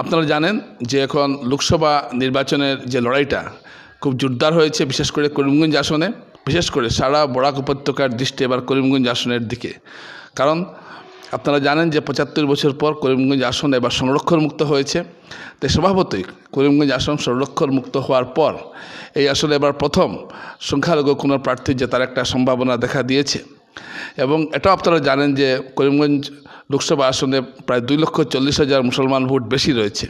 আপনারা জানেন যে এখন লোকসভা নির্বাচনের যে লড়াইটা খুব জোরদার হয়েছে, বিশেষ করে করিমগঞ্জ আসনে, বিশেষ করে সারা বরাক উপত্যকার দৃষ্টি এবার করিমগঞ্জ আসনের দিকে। কারণ আপনারা জানেন যে পঁচাত্তর বছর পর করিমগঞ্জ আসন এবার সংরক্ষণ মুক্ত হয়েছে। তাই স্বভাবতই করিমগঞ্জ আসন সংরক্ষণ মুক্ত হওয়ার পর এই আসলে এবার প্রথম সংখ্যালঘু কোনো প্রার্থী যে তার একটা সম্ভাবনা দেখা দিয়েছে। এবং এটাও আপনারা জানেন যে করিমগঞ্জ লোকসভা আসনে প্রায় দুই লক্ষ চল্লিশ হাজার মুসলমান ভোট বেশি রয়েছে।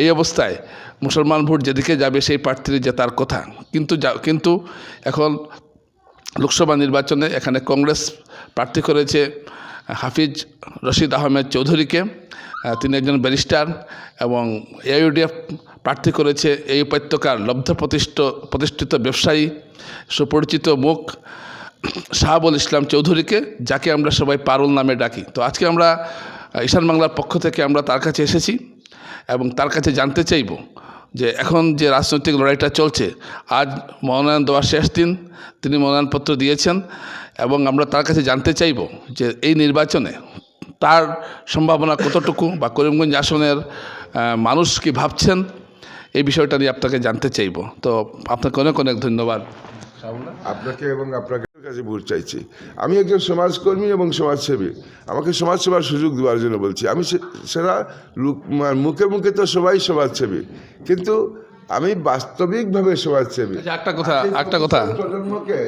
এই অবস্থায় মুসলমান ভোট যেদিকে যাবে সেই প্রার্থীর জেতার কথা। কিন্তু কিন্তু এখন লোকসভা নির্বাচনে এখানে কংগ্রেস প্রার্থী করেছে হাফিজ রশিদ আহমেদ চৌধুরীকে তিনি একজন ব্যারিস্টার এবং এআইউডিএফ প্রার্থী করেছে এই উপত্যকার লব্ধ প্রতিষ্ঠ, প্রতিষ্ঠিত ব্যবসায়ী, সুপরিচিত মুখ শাহাবুল ইসলাম চৌধুরীকে, যাকে আমরা সবাই পারুল নামে ডাকি। তো আজকে আমরা ঈশান বাংলার পক্ষ থেকে আমরা তার কাছে এসেছি এবং তার কাছে জানতে চাইব যে এখন যে রাজনৈতিক লড়াইটা চলছে, আজ মনোনয়ন দেওয়ার শেষ দিন, তিনি মনোনয়নপত্র দিয়েছেন এবং আমরা তার কাছে জানতে চাইব যে এই নির্বাচনে তার সম্ভাবনা কতটুকু বা করিমগঞ্জ আসনের মানুষ কি ভাবছেন, এই বিষয়টা নিয়ে আপনাকে জানতে চাইব। তো আপনাকে অনেক অনেক ধন্যবাদ। আপনাকে এবং আপনাকে কাছে ভোট চাইছি। আমি একজন সমাজকর্মী এবং সমাজসেবী। আমাকে সমাজসেবার সুযোগ দেওয়ার জন্য বলছি। আমি সেটা মুখে মুখে তো সবাই সমাজসেবী। কিন্তু আমি বাস্তবিকভাবে সমাজসেবী। আচ্ছা একটা কথা একটা কথা। প্রজন্মকে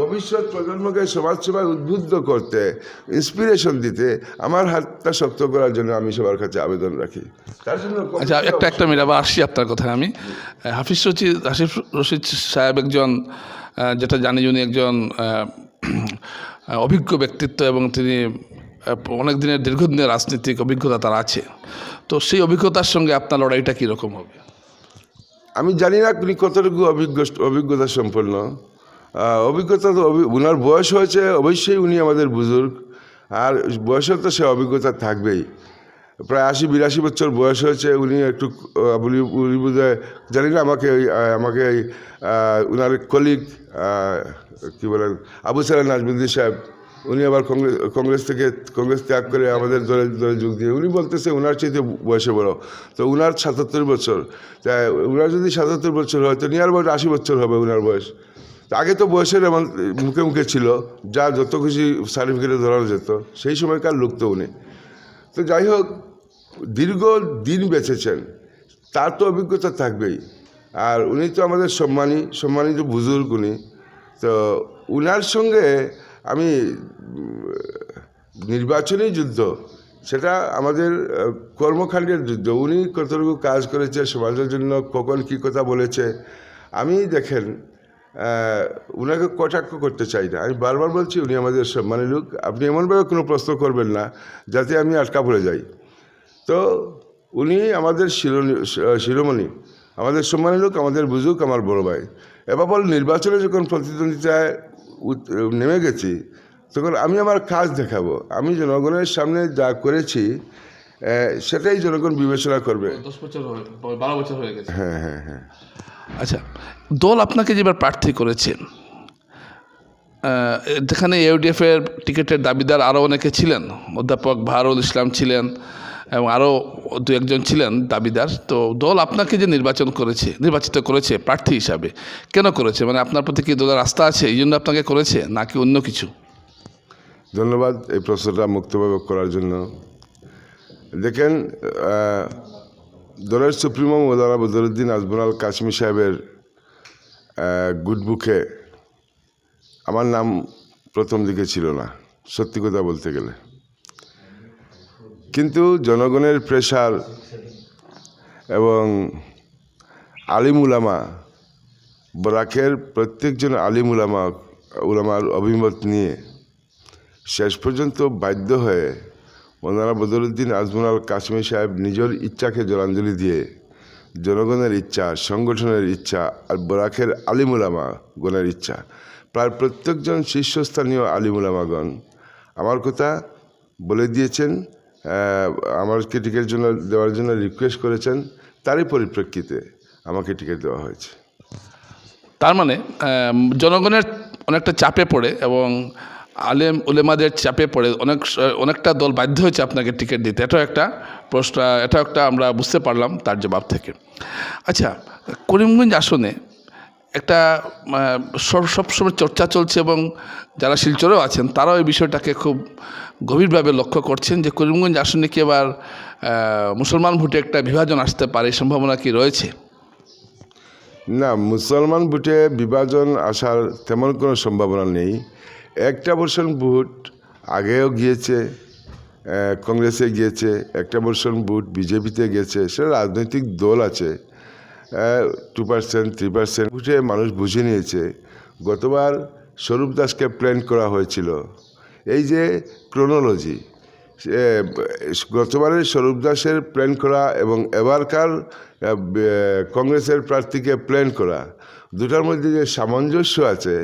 ভবিষ্যৎ প্রজন্মকে সমাজসেবায় উদ্বুদ্ধ করতে ইন্সপিরেশন দিতে আমার হাতটা শক্ত করার জন্য আমি সবার কাছে আবেদন রাখি। তার জন্য আচ্ছা একটা একটা আবার আসছি আপনার কথায় আমি। হাফিজ রশিদ হাফিজ রশিদ সাহেব একজন যেটা জানি উনি একজন অভিজ্ঞ ব্যক্তিত্ব এবং তিনি অনেক দিনের দীর্ঘদিনের রাজনৈতিক অভিজ্ঞতা তার আছে। তো সেই অভিজ্ঞতার সঙ্গে আপনার লড়াইটা কীরকম হবে? আমি জানি না উনি কতটুকু অভিজ্ঞ, অভিজ্ঞতা সম্পন্ন। অভিজ্ঞতা তো ওনার বয়স হয়েছে, অবশ্যই উনি আমাদের বুজুর্গ। আর বয়সে তো সে অভিজ্ঞতা থাকবেই। প্রায় আশি, বিরাশি বছর বয়স হয়েছে উনি একটু বলি উনি বোধহয়, জানি না, আমাকে আমাকে এই উনার কলিগ কী বলেন, আবু সালাম নাজমুদ্দিন সাহেব, উনি আবার কংগ্রেস কংগ্রেস থেকে, কংগ্রেস ত্যাগ করে আমাদের দলে দলে যোগ দিয়ে, উনি বলতেছে ওনার চাইতে বয়সে বড়। তো উনার সাতাত্তর বছর তাই উনার যদি সাতাত্তর বছর হয়, তো নিয়ার বয়স আশি বছর হবে উনার বয়স। আগে তো বয়সের এমন মুখে মুখে ছিল, যা যত খুশি সার্টিফিকেটে ধরানো যেত, সেই সময়কার লোক তো উনি। তো যাই হোক দীর্ঘ দিন বেঁচেছেন, তার তো অভিজ্ঞতা থাকবেই। আর উনি তো আমাদের সম্মানী, সম্মানিত বুজুর্গ উনি। তো উনার সঙ্গে আমি নির্বাচনী যুদ্ধ, সেটা আমাদের কর্মকাণ্ডের যুদ্ধ, উনি কতটুকু কাজ করেছে, সমাজের জন্য কখন কী কথা বলেছে, আমি দেখেন উনাকে কটাক্ষ করতে চাই না। আমি বারবার বলছি উনি আমাদের সম্মানী লোক আপনি এমনভাবে কোনো প্রশ্ন করবেন না যাতে আমি আটকা পড়ে যাই। তো উনি আমাদের শিরোমণি আমাদের সম্মানী লোক আমাদের বুঝুক আমার বড় ভাই। এবার বল নির্বাচনে যখন প্রতিদ্বন্দ্বিতায় নেমে গেছি তখন আমি আমার কাজ দেখাবো। আমি জনগণের সামনে যা করেছি সেটাই জনগণ বিবেচনা করবে। দশ বছর বারো বছর হয়ে গেছে। হ্যাঁ হ্যাঁ হ্যাঁ। আচ্ছা দল আপনাকে যেবার প্রার্থী করেছে আহ, যেখানে ইউডিএফের টিকিটের দাবিদার আরও অনেকে ছিলেন অধ্যাপক ভারুল ইসলাম ছিলেন এবং আরও দু একজন ছিলেন দাবিদার। তো দল আপনাকে যে নির্বাচন করেছে নির্বাচিত করেছে প্রার্থী হিসাবে কেন করেছে? মানে আপনার প্রতি কি দলের আস্থা আছে এই জন্য আপনাকে করেছে নাকি অন্য কিছু? ধন্যবাদ এই প্রশ্নটা মুক্তভাবে করার জন্য। দেখেন দলের সুপ্রিমো মৌলানা বদরুদ্দিন আজমুল কাশ্মী সাহেবের আহ, গুড বুকে আমার নাম প্রথম দিকে ছিল না সত্যি কথা বলতে গেলে। কিন্তু জনগণের প্রেশার এবং আলিম উলামা বরাকের প্রত্যেকজন আলিম উলামা উলামার অভিমত নিয়ে শেষ পর্যন্ত বাধ্য হয়ে মৌলানা বদরুদ্দিন আজমুল আল সাহেব নিজের ইচ্ছাকে জলাঞ্জলি দিয়ে জনগণের ইচ্ছা, সংগঠনের ইচ্ছা আর বরাকের আলিমুলামা গণের ইচ্ছা। প্রায় প্রত্যেকজন শীর্ষস্থানীয় আলিমুলামাগণ আমার কথা বলে দিয়েছেন আমাকে টিকিটের জন্য, দেওয়ার জন্য রিকোয়েস্ট করেছেন, তারই পরিপ্রেক্ষিতে আমাকে টিকিট দেওয়া হয়েছে। তার মানে জনগণের অনেকটা চাপে পড়ে এবং আলেম উলেমাদের চাপে পড়ে। অনেক, অনেকটা দল বাধ্য হয়েছে আপনাকে টিকিট দিতে। এটাও একটা প্রশ্ন, এটাও একটা আমরা বুঝতে পারলাম তার জবাব থেকে। আচ্ছা করিমগঞ্জ আসনে একটা সব সবসময় চর্চা চলছে এবং যারা শিলচরেও আছেন, তারাও এই বিষয়টাকে খুব গভীরভাবে লক্ষ্য করছেন যে করিমগঞ্জ আসনে কি এবার মুসলমান ভোটে একটা বিভাজন আসতে পারে সম্ভাবনা কি রয়েছে? না, মুসলমান ভোটে বিভাজন আসার তেমন কোনো সম্ভাবনা নেই। একটা বর্ষণ ভোট আগেও গিয়েছে কংগ্রেসে গিয়েছে, একটা বর্ষণ ভোট বিজেপিতে গেছে সেটা রাজনৈতিক দল আছে টু পার্সেন্ট থ্রি পার্সেন্ট ভোটে মানুষ বুঝে নিয়েছে। গতবার স্বরূপ দাসকে প্ল্যান করা হয়েছিল। এই যে ক্রোনোলজি গতবারের স্বরূপ দাসের প্ল্যান করা এবং এবারকার কংগ্রেসের প্রার্থীকে প্ল্যান করা দুটার মধ্যে যে সামঞ্জস্য আছে,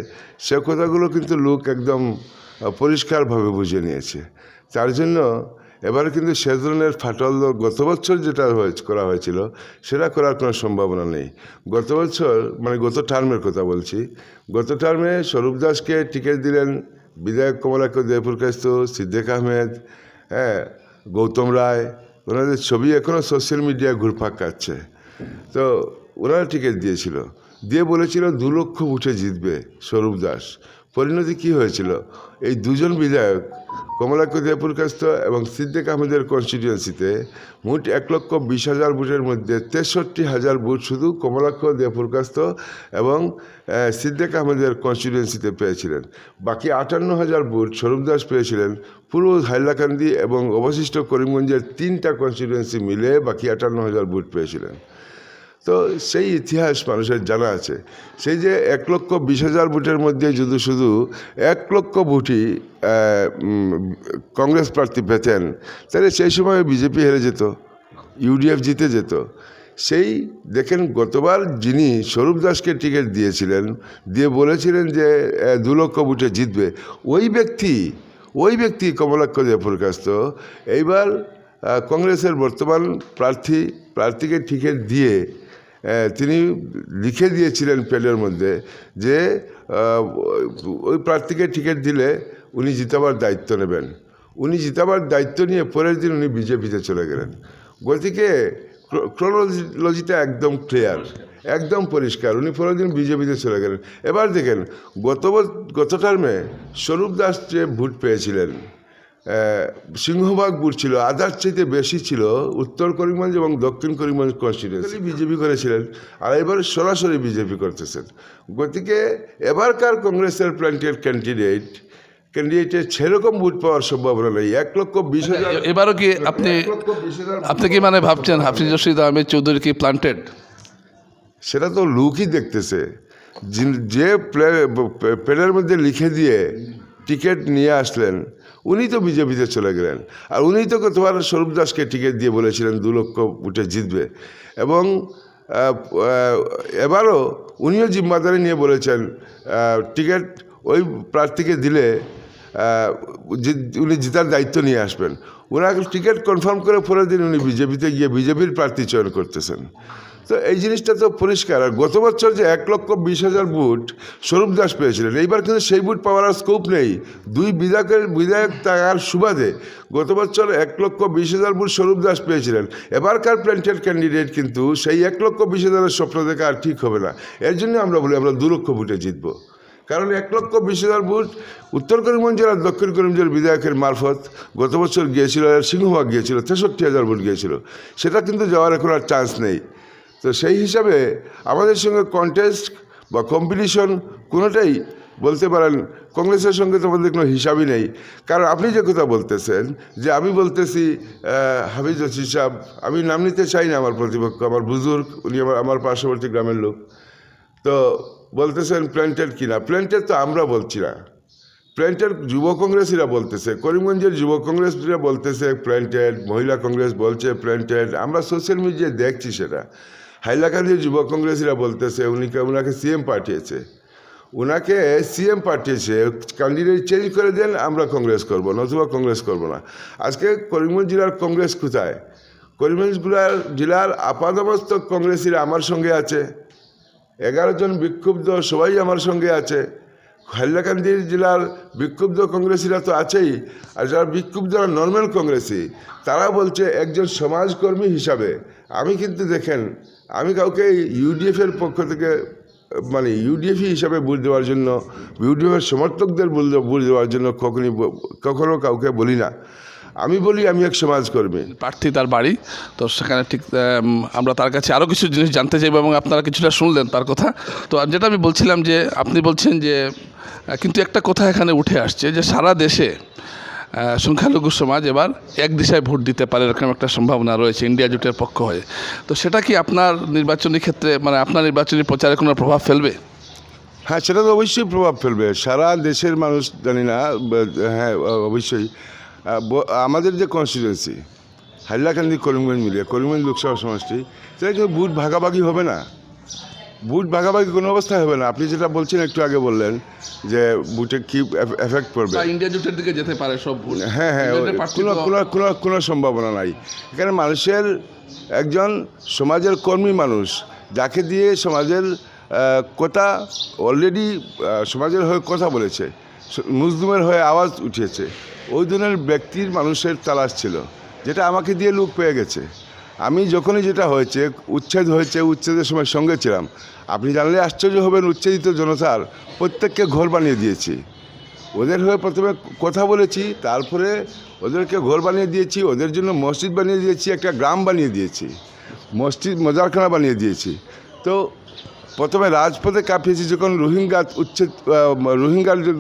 সে কথাগুলো কিন্তু লোক একদম পরিষ্কারভাবে বুঝে নিয়েছে। তার জন্য এবারে কিন্তু সে ধরনের ফাটল গত বছর যেটা করা হয়েছিল, সেটা করার কোনো সম্ভাবনা নেই। গত বছর মানে গত টার্মের কথা বলছি, গত টার্মে স্বরূপ দাসকে টিকিট দিলেন বিধায়ক কমলাক্ষ দেবপুর কাস্ত সিদ্দিক আহমেদ হ্যাঁ গৌতম রায়, ওনাদের ছবি এখনও সোশ্যাল মিডিয়ায় ঘুরপাক কাটছে তো ওনারা টিকিট দিয়েছিল। দিয়ে বলেছিল, দু লক্ষ উঠে জিতবে স্বরূপ দাস। পরিণতি কী হয়েছিল? এই দুজন বিধায়ক, কমলাক্ষ দেবপুর কাস্ত এবং সিদ্দিক আহমেদের কনস্টিটিউয়েন্সিতে মোট এক লক্ষ বিশ হাজার ভোটের মধ্যে তেষট্টি হাজার ভোট শুধু কমলাক্ষ দেবপুর কাস্ত এবং সিদ্দিক আহমেদের কনস্টিটিউয়েন্সিতে পেয়েছিলেন। বাকি আটান্ন হাজার ভোট স্বরূপ দাস পেয়েছিলেন। পুরো হাইলাকান্দি এবং অবশিষ্ট করিমগঞ্জের তিনটা কনস্টিটিউয়েন্সি মিলে বাকি আটান্ন হাজার ভোট পেয়েছিলেন। তো সেই ইতিহাস মানুষের জানা আছে। সেই যে এক লক্ষ বিশ হাজার ভোটের মধ্যে যদি শুধু এক লক্ষ ভোটই কংগ্রেস প্রার্থী পেতেন, তাহলে সেই সময় বিজেপি হেরে যেত, ইউডিএফ জিতে যেত। সেই দেখেন গতবার যিনি স্বরূপ দাসকে টিকিট দিয়েছিলেন, দিয়ে বলেছিলেন যে দু লক্ষ ভোটে জিতবে, ওই ব্যক্তি ওই ব্যক্তি কমলাক্ষ দেবপ্রকাশ এইবার কংগ্রেসের বর্তমান প্রার্থী, প্রার্থীকে টিকিট দিয়ে তিনি লিখে দিয়েছিলেন প্যাডের মধ্যে যে ওই প্রার্থীকে টিকিট দিলে উনি জিতাবার দায়িত্ব নেবেন। উনি জিতাবার দায়িত্ব নিয়ে পরের দিন উনি বিজেপিতে চলে গেলেন। গতিকে ক্রোনোলজিটা একদম ক্লিয়ার একদম পরিষ্কার। উনি পরের দিন বিজেপিতে চলে গেলেন। এবার দেখেন, গত গত টার্মে স্বরূপ দাস যে ভোট পেয়েছিলেন সিংহভাগ বুট ছিল আধার চাইতে বেশি ছিল উত্তর করিমগঞ্জ এবং দক্ষিণ করিমগঞ্জ কনস্টিটিউন্সি বিজেপি করেছিলেন আর এবার সরাসরি বিজেপি করতেছেন। গতিকে এবারকার কংগ্রেসের প্ল্যান্টেড ক্যান্ডিডেট ক্যান্ডিডেটের সেরকম ভোট পাওয়ার সম্ভাবনা নেই। এক লক্ষ বিশ হাজার এবারও কি আপনি আপনি কি মানে ভাবছেন হাফিজ রশিদ আহমেদ চৌধুরী কি প্লান্টেড সেটা তো লোকই দেখতেছে। যে প্লেনের মধ্যে লিখে দিয়ে টিকিট নিয়ে আসলেন উনি তো বিজেপিতে চলে গেলেন। আর উনি তো তোমার স্বরূপ দাসকে টিকিট দিয়ে বলেছিলেন দু লক্ষ উঠে জিতবে। এবং এবারও উনিও জিম্মাদারি নিয়ে বলেছেন টিকিট ওই প্রার্থীকে দিলে উনি জিতার দায়িত্ব নিয়ে আসবেন, ওনাকে টিকিট কনফার্ম করে পরের দিন উনি বিজেপিতে গিয়ে বিজেপির প্রার্থী চয়ন করতেছেন। তো এই জিনিসটা তো পরিষ্কার। আর গত বছর যে এক লক্ষ বিশ হাজার বুট স্বরূপ দাস পেয়েছিলেন, এইবার কিন্তু সেই বুট পাওয়ার আর স্কোপ নেই। দুই বিধায়কের বিধায়ক তার সুবাদে গত বছর এক লক্ষ বিশ হাজার বুট স্বরূপ দাস পেয়েছিলেন। এবারকার প্ল্যান্টেড ক্যান্ডিডেট কিন্তু সেই এক লক্ষ বিশ হাজারের স্বপ্ন দেখা আর ঠিক হবে না। এর জন্য আমরা বলি, আমরা দু লক্ষ বুটে জিতবো। কারণ এক লক্ষ বিশ হাজার ভোট উত্তর করিমগঞ্জের জেলার দক্ষিণ করিমগঞ্জের বিধায়কের মারফত গত বছর গিয়েছিল সিংহভাগ গিয়েছিল, তেষট্টি হাজার ভোট গিয়েছিল। সেটা কিন্তু যাওয়ার এখন আর চান্স নেই। তো সেই হিসাবে আমাদের সঙ্গে কন্টেস্ট বা কম্পিটিশন কোনোটাই বলতে পারেন, কংগ্রেসের সঙ্গে তো আমাদের কোনো হিসাবই নেই। কারণ আপনি যে কথা বলতেছেন, যে আমি বলতেছি হাফিজ রশিদ সাহেব, আমি নাম নিতে চাই না আমার প্রতিপক্ষ, আমার বুজুর্গ, উনি আমার আমার পার্শ্ববর্তী গ্রামের লোক। তো বলতেছেন প্ল্যান্টেড কিনা? প্ল্যান্টেড তো আমরা বলছি না। প্ল্যান্টেড যুব কংগ্রেসীরা বলতেছে, করিমগঞ্জের যুব কংগ্রেসীরা বলতেছে প্ল্যান্টেড মহিলা কংগ্রেস বলছে প্ল্যান্টেড আমরা সোশ্যাল মিডিয়ায় দেখছি সেটা। হাইলাকান্দির যুব কংগ্রেসীরা বলতেছে উনিকে ওনাকে সিএম পাঠিয়েছে। ওনাকে সিএম পাঠিয়েছে ক্যান্ডিডেট চেঞ্জ করে দেন, আমরা কংগ্রেস করব নতুবা কংগ্রেস করব না। আজকে করিমগঞ্জ জেলার কংগ্রেস কোথায়? করিমগঞ্জ জেলার আপাদমস্তক কংগ্রেসীরা আমার সঙ্গে আছে। এগারো জন বিক্ষুব্ধ সবাই আমার সঙ্গে আছে। হাইলাকান্দি জেলার বিক্ষুব্ধ কংগ্রেসীরা তো আছেই, আর যারা বিক্ষুব্ধ নর্মাল কংগ্রেসি। তারা বলছে একজন সমাজকর্মী হিসাবে, আমি কিন্তু দেখেন, আমি কাউকে ইউডিএফের পক্ষ থেকে মানে ইউডিএফই হিসাবে ভোট দেওয়ার জন্য ইউডিএফের সমর্থকদের ভোট দেওয়ার জন্য কখনই ব- কখনো কাউকে বলি না। আমি বলি আমি এক সমাজ সমাজকর্মী প্রার্থী তার বাড়ি তো সেখানে ঠিক আমরা তার কাছে আরও কিছু জিনিস জানতে চাইব এবং আপনারা কিছুটা শুনলেন তার কথা। তো যেটা আমি বলছিলাম যে আপনি বলছেন যে কিন্তু একটা কথা এখানে উঠে আসছে যে সারা দেশে সংখ্যালঘু সমাজ এবার এক দিশায় ভোট দিতে পারে এরকম একটা সম্ভাবনা রয়েছে ইন্ডিয়া জোটের পক্ষ হয়ে। তো সেটা কি আপনার নির্বাচনী ক্ষেত্রে মানে আপনার নির্বাচনী প্রচারে কোনো প্রভাব ফেলবে? হ্যাঁ সেটা তো অবশ্যই প্রভাব ফেলবে। সারা দেশের মানুষ জানি না হ্যাঁ অবশ্যই। আমাদের যে কনস্টিটুয়েন্সি হাইলাকান্দি করিমগঞ্জ মিলিয়ে করিমগঞ্জ লোকসভা সমষ্টি সেটা কিন্তু বুথ ভাগাভাগি হবে না। বুথ ভাগাভাগি কোনো অবস্থায় হবে না। আপনি যেটা বলছেন একটু আগে বললেন যে বুথে কি এফেক্ট পড়বে। ইন্ডিয়া জোটের দিকে যেতে পারে সব হ্যাঁ হ্যাঁ কোনো কোনো কোনো কোনো সম্ভাবনা নাই। এখানে মানুষের একজন সমাজের কর্মী মানুষ যাকে দিয়ে সমাজের কথা অলরেডি সমাজের হয়ে কথা বলেছে মুসলিমের হয়ে আওয়াজ উঠিয়েছে ওই ধরনের ব্যক্তির মানুষের তালাশ ছিল, যেটা আমাকে দিয়ে লোক পেয়ে গেছে। আমি যখনই যেটা হয়েছে, উচ্ছেদ হয়েছে, উচ্ছেদের সময় সঙ্গে ছিলাম। আপনি জানলে আশ্চর্য হবেন, উচ্ছেদিত জনতার প্রত্যেককে ঘর বানিয়ে দিয়েছি। ওদের হয়ে প্রথমে কথা বলেছি, তারপরে ওদেরকে ঘর বানিয়ে দিয়েছি, ওদের জন্য মসজিদ বানিয়ে দিয়েছি, একটা গ্রাম বানিয়ে দিয়েছি, মসজিদ, মজারখানা বানিয়ে দিয়েছি। তো প্রথমে রাজপথে কাঁপিয়েছি যখন রোহিঙ্গা উচ্ছেদ রোহিঙ্গার যে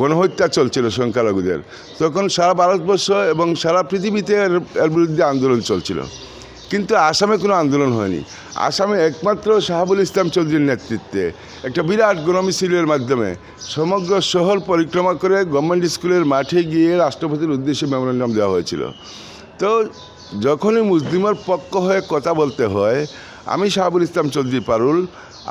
গণহত্যা চলছিল সংখ্যালঘুদের, তখন সারা ভারতবর্ষ এবং সারা পৃথিবীতে এর বিরুদ্ধে আন্দোলন চলছিল। কিন্তু আসামে কোনো আন্দোলন হয়নি। আসামে একমাত্র শাহাবুল ইসলাম চৌধুরীর নেতৃত্বে একটা বিরাট গণমিছিলের মাধ্যমে সমগ্র শহর পরিক্রমা করে গভর্নমেন্ট স্কুলের মাঠে গিয়ে রাষ্ট্রপতির উদ্দেশ্যে মেমোরেন্ডাম দেওয়া হয়েছিল। তো যখনই মুসলিমের পক্ষ হয়ে কথা বলতে হয় আমি শাহাবুল ইসলাম চৌধুরী পারুল।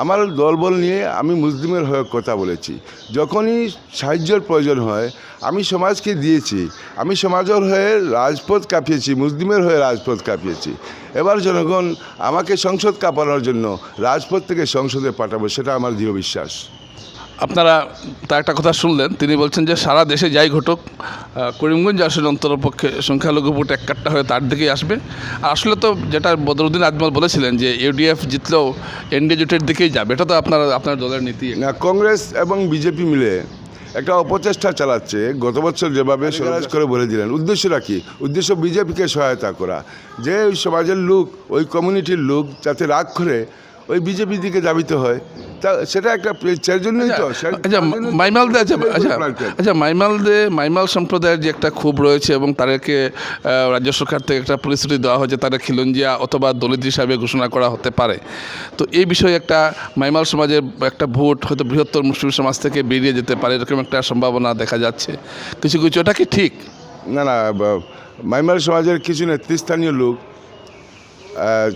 আমার দলবল নিয়ে আমি মুসলিমের হয়ে কথা বলেছি। যখনই সাহায্যের প্রয়োজন হয়, আমি সমাজকে দিয়েছি। আমি সমাজের হয়ে রাজপথ কাঁপিয়েছি, মুসলিমের হয়ে রাজপথ কাঁপিয়েছি। এবার জনগণ আমাকে সংসদ কাঁপানোর জন্য রাজপথ থেকে সংসদে পাঠাবো, সেটা আমার দৃঢ় বিশ্বাস। আপনারা তার একটা কথা শুনলেন তিনি বলছেন যে সারা দেশে যাই ঘটুক করিমগঞ্জ আসলে অন্তরপক্ষে সংখ্যালঘু ভোট এক কাট্টা হয়ে তার দিকেই আসবে। আর আসলে তো যেটা বদরুদ্দিন আজমল বলেছিলেন যে ইউডিএফ জিতলেও এনডিএ জোটের দিকেই যাবে এটা তো আপনার আপনার দলের নীতি। না কংগ্রেস এবং বিজেপি মিলে একটা অপচেষ্টা চালাচ্ছে গত বছর যেভাবে সরাজ করে বলে দিলেন উদ্দেশ্যটা কি? উদ্দেশ্য বিজেপিকে সহায়তা করা। যে ওই সমাজের লোক ওই কমিউনিটির লোক যাতে রাগ করে ওই বিজেপি দিকে দাবিত হয়। তা সেটা একটা সেই জন্যই তো আচ্ছা তার মাইমাল দে আচ্ছা আচ্ছা। আচ্ছা মাইমাল দে মাইমাল সম্প্রদায়ের যে একটা ক্ষোভ রয়েছে এবং তাদেরকে রাজ্য সরকার থেকে একটা প্রতিশ্রুতি দেওয়া হয়েছে তাদের খিলঞ্জিয়া অথবা দলিত হিসাবে ঘোষণা করা হতে পারে। তো এই বিষয়ে একটা মাইমাল সমাজের একটা ভোট হয়তো বৃহত্তর মুসলিম সমাজ থেকে বেরিয়ে যেতে পারে এরকম একটা সম্ভাবনা দেখা যাচ্ছে। কিছু কিছু ওটা কি ঠিক? না না মাইমাল সমাজের কিছু নেতৃস্থানীয় লোক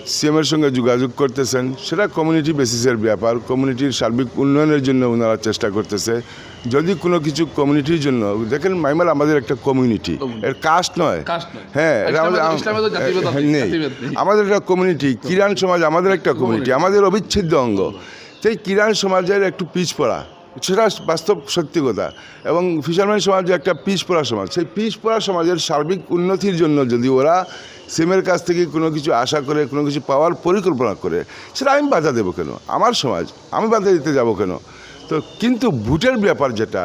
সিএমের সঙ্গে যোগাযোগ করতেছেন সেটা কমিউনিটি বেসিসের ব্যাপার কমিউনিটির সার্বিক উন্নয়নের জন্য ওনারা চেষ্টা করতেছে। যদি কোনো কিছু কমিউনিটির জন্য দেখেন মাইমার আমাদের একটা কমিউনিটি এর কাস্ট নয়। হ্যাঁ নেই। নেই। আমাদের একটা কমিউনিটি কিরান সমাজ আমাদের একটা কমিউনিটি আমাদের অবিচ্ছেদ্য অঙ্গ। সেই কিরান সমাজের একটু পিছপড়া সেটা বাস্তব সত্যি কথা। এবং ফিশারম্যান সমাজ যে একটা পিছপড়া সমাজ। সেই পিছপড়া সমাজের সার্বিক উন্নতির জন্য যদি ওরা সিমের কাছ থেকে কোনো কিছু আশা করে, কোনো কিছু পাওয়ার পরিকল্পনা করে, সেটা আমি বাধা দেবো কেন? আমার সমাজ, আমি বাধা দিতে যাব কেন? তো কিন্তু ভোটের ব্যাপার যেটা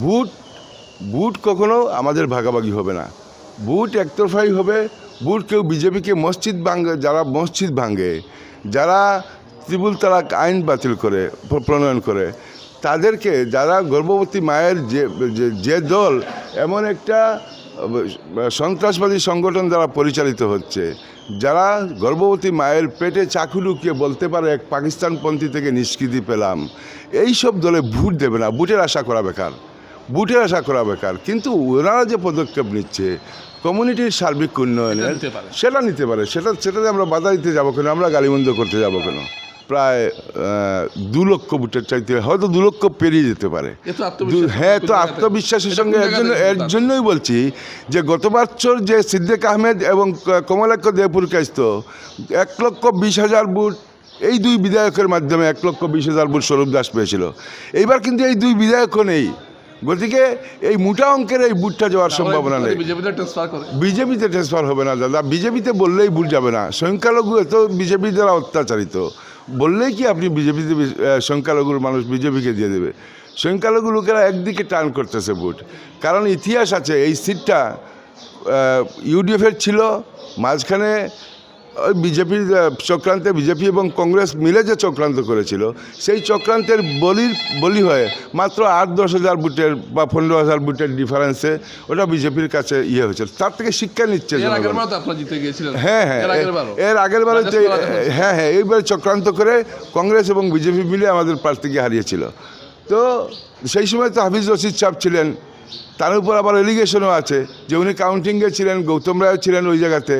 ভোট বুট কখনো আমাদের ভাগাভাগি হবে না। বুট একতরফাই হবে বুট কেউ বিজেপিকে মসজিদ ভাঙে যারা মসজিদ ভাঙে যারা ত্রিপুল তালাক আইন বাতিল করে প্রণয়ন করে তাদেরকে যারা গর্ভবতী মায়ের যে যে- দল এমন একটা সন্ত্রাসবাদী সংগঠন দ্বারা পরিচালিত হচ্ছে যারা গর্ভবতী মায়ের পেটে চাকু লুকিয়ে বলতে পারে এক পাকিস্তানপন্থী থেকে নিষ্কৃতি পেলাম। এই সব দলে ভোট দেবে না ভোটের আশা করা বেকার বুটের আশা করা বেকার। কিন্তু ওনারা যে পদক্ষেপ নিচ্ছে কমিউনিটির সার্বিক পারে। সেটা নিতে পারে সেটা সেটাতে আমরা বাধা দিতে যাব কেন? আমরা গালিমন্দ করতে যাব কেন? প্রায় দু লক্ষ বুটের চাইতে হয়তো দু লক্ষ পেরিয়ে যেতে পারে। হ্যাঁ তো আত্মবিশ্বাসের সঙ্গে এর জন্য এর জন্যই বলছি যে গত বছর যে সিদ্দিক আহমেদ এবং কমলাক্ষ দেবপুর কাস্ত এক লক্ষ বিশ হাজার বুট এই দুই বিধায়কের মাধ্যমে এক লক্ষ বিশ হাজার ভোট স্বরূপ দাস পেয়েছিল। এইবার কিন্তু এই দুই বিধায়কও নেই। গতিকে এই মোটা অঙ্কের এই বুটটা যাওয়ার সম্ভাবনা নেই। বিজেপিতে ট্রান্সফার বিজেপিতে ট্রান্সফার হবে না দাদা। বিজেপিতে বললেই ভুল যাবে না। সংখ্যালঘু এত বিজেপি দ্বারা অত্যাচারিত। বললেই কি আপনি বিজেপিতে সংখ্যালঘুর মানুষ বিজেপিকে দিয়ে দেবে? সংখ্যালঘু লোকেরা একদিকে টার্ন করতেছে ভোট। কারণ ইতিহাস আছে, এই সিটটা ইউডিএফের ছিল, মাঝখানে বিজেপির চক্রান্তে বিজেপি এবং কংগ্রেস মিলে যে চক্রান্ত করেছিল সেই চক্রান্তের বলির বলি হয়ে মাত্র আট দশ হাজার বুটের বা পনেরো হাজার বুটের ডিফারেন্সে ওটা বিজেপির কাছে ইয়ে হয়েছিল। তার থেকে শিক্ষা নিচ্ছে হ্যাঁ হ্যাঁ এর আগের বারে। হ্যাঁ হ্যাঁ এইবার চক্রান্ত করে কংগ্রেস এবং বিজেপি মিলে আমাদের প্রার্থীকে হারিয়েছিল। তো সেই সময় তো হাফিজ রশিদ সাহেব ছিলেন তার উপর আবার এলিগেশনও আছে যে উনি কাউন্টিংয়ে ছিলেন গৌতম রায়ও ছিলেন ওই জায়গাতে।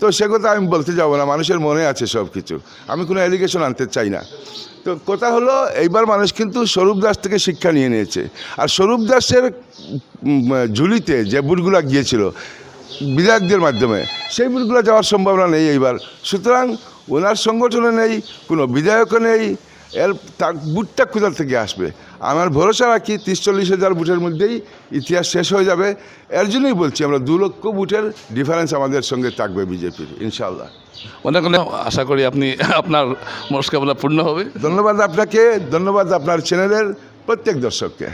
তো সে কথা আমি বলতে যাব না, মানুষের মনে আছে সব কিছু আমি কোনো অ্যালিগেশন আনতে চাই না। তো কথা হলো, এইবার মানুষ কিন্তু স্বরূপ দাস থেকে শিক্ষা নিয়ে নিয়েছে। আর স্বরূপ দাসের ঝুলিতে যে বুটগুলো গিয়েছিল, বিধায়কদের মাধ্যমে, সেই বুটগুলো যাওয়ার সম্ভাবনা নেই এইবার। সুতরাং ওনার সংগঠনে নেই, কোনো বিধায়কও নেই এর তার বুটটা কোথার থেকে আসবে? আমার ভরসা রাখি তিরিশ চল্লিশ হাজার বুটের মধ্যেই ইতিহাস শেষ হয়ে যাবে। এর জন্যই বলছি আমরা দু লক্ষ বুটের ডিফারেন্স আমাদের সঙ্গে থাকবে বিজেপির ইনশাল্লাহ অনেক অনেক আশা করি আপনি আপনার মনস্কামনা পূর্ণ হবে। ধন্যবাদ আপনাকে ধন্যবাদ আপনার চ্যানেলের প্রত্যেক দর্শককে।